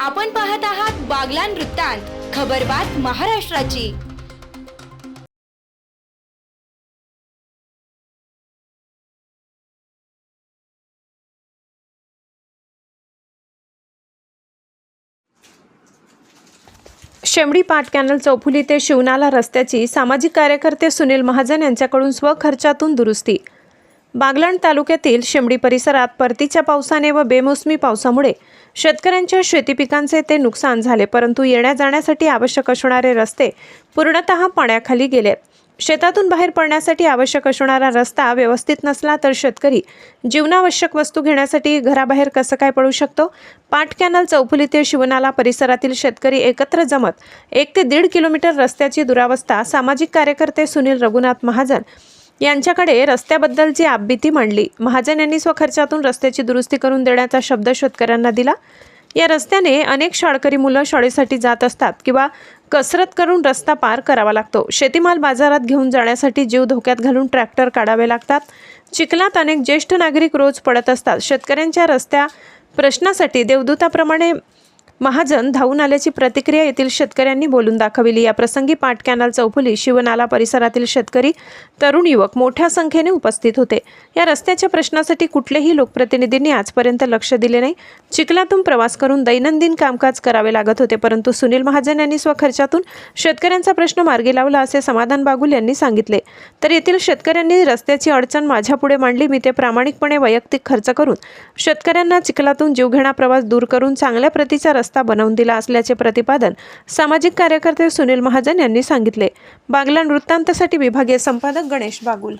आपण पाहत आहात बागलान वृत्तांत खबरबात महाराष्ट्राची. शेमडी पाट कॅनल चौफुली ते शिवनाला रस्त्याची सामाजिक कार्यकर्ते सुनील महाजन यांच्याकडून स्वखर्चातून दुरुस्ती. बागलाण तालुक्यातील शिमडी परिसरात परतीच्या पावसाने व बेमोसमी पावसामुळे शेतकऱ्यांच्या शेती पिकांचे ते नुकसान झाले परंतु येण्या जाण्यासाठी आवश्यक असणारे रस्ते पूर्णतः पाण्याखाली गेले. शेतातून बाहेर पडण्यासाठी आवश्यक असणारा रस्ता व्यवस्थित नसला तर शेतकरी जीवनावश्यक वस्तू घेण्यासाठी घराबाहेर कसं काय पडू शकतो? पाट कॅनल चौफुली ते शिवनाला परिसरातील शेतकरी एकत्र जमत एक ते दीड किलोमीटर रस्त्याची दुरावस्था सामाजिक कार्यकर्ते सुनील रघुनाथ महाजन यांच्याकडे रस्त्याबद्दलची आपबीती मांडली महाजन यांनी स्वखर्चातून रस्त्याची दुरुस्ती करून देण्याचा शब्द शेतकऱ्यांना दिला. या रस्त्याने अनेक शाळकरी मुलं शाळेसाठी जात असतात किंवा कसरत करून रस्ता पार करावा लागतो. शेतीमाल बाजारात घेऊन जाण्यासाठी जीव धोक्यात घालून ट्रॅक्टर काढावे लागतात. चिखलात अनेक ज्येष्ठ नागरिक रोज पडत असतात. शेतकऱ्यांच्या रस्त्या प्रश्नासाठी देवदूताप्रमाणे महाजन धावून आल्याची प्रतिक्रिया येथील शेतकऱ्यांनी बोलून दाखविली. या प्रसंगी पाट कॅनल चौफुली शिवनाला परिसरातील शेतकरी तरुण युवक मोठ्या संख्येने उपस्थित होते. या रस्त्याच्या प्रश्नासाठी कुठलेही लोकप्रतिनिधींनी आजपर्यंत लक्ष दिले नाही. चिखलातून प्रवास करून दैनंदिन कामकाज करावे लागत होते परंतु सुनील महाजन यांनी स्वखर्चातून शेतकऱ्यांचा प्रश्न मार्गी लावला असे समाधान बागुल यांनी सांगितले. तर येथील शेतकऱ्यांनी रस्त्याची अडचण माझ्यापुढे मांडली मी ते प्रामाणिकपणे वैयक्तिक खर्च करून शेतकऱ्यांना चिखलातून जीवघेणा प्रवास दूर करून चांगल्या प्रतीचा रस्ता बनवून दिला असल्याचे प्रतिपादन सामाजिक कार्यकर्ते सुनील महाजन यांनी सांगितले. बागलाण वृत्तांतसाठी विभागीय संपादक गणेश बागुल.